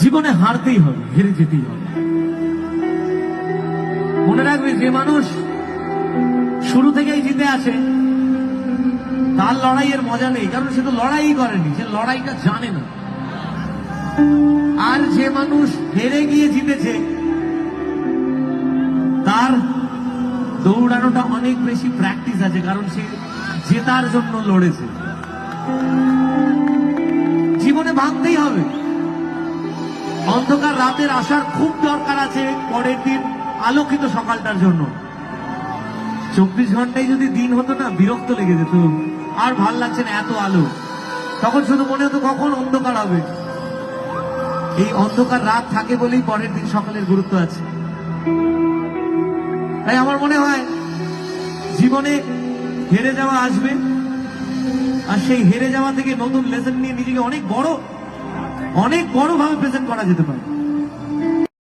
জীবনে হারতেই হবে, হেরে যেতেই হবে। মনে রাখবে যে মানুষ শুরু থেকেই জিতে আসে, তার লড়াইয়ের মজা নেই, কারণ সে তো লড়াই করেনি, সে লড়াইটা জানে না। আর যে মানুষ হেরে গিয়ে জিতেছে, তার দৌড়ানোটা অনেক বেশি প্র্যাকটিস আছে, কারণ সে জেতার জন্য লড়েছে। জীবনে ভাঙতেই হবে। অন্ধকার রাতের আসার খুব দরকার আছে পরের দিন আলোকিত সকালটার জন্য। চব্বিশ ঘন্টায় যদি দিন হতো না, বিরক্ত লেগে যেত। আর ভালো লাগছে না এত আলো। তখন শুধু মনে হতো কখন অন্ধকার হবে। এই অন্ধকার রাত থাকে বলেই পরের দিন সকালের গুরুত্ব আছে। তাই আমার মনে হয়, জীবনে হেরে যাওয়া আসবে। আর সেই হেরে যাওয়া থেকে নতুন লেসন নিয়ে নিজেকে অনেক বড় অনেক বড়ভাবে প্রেজেন্ট করা যেতে পারে।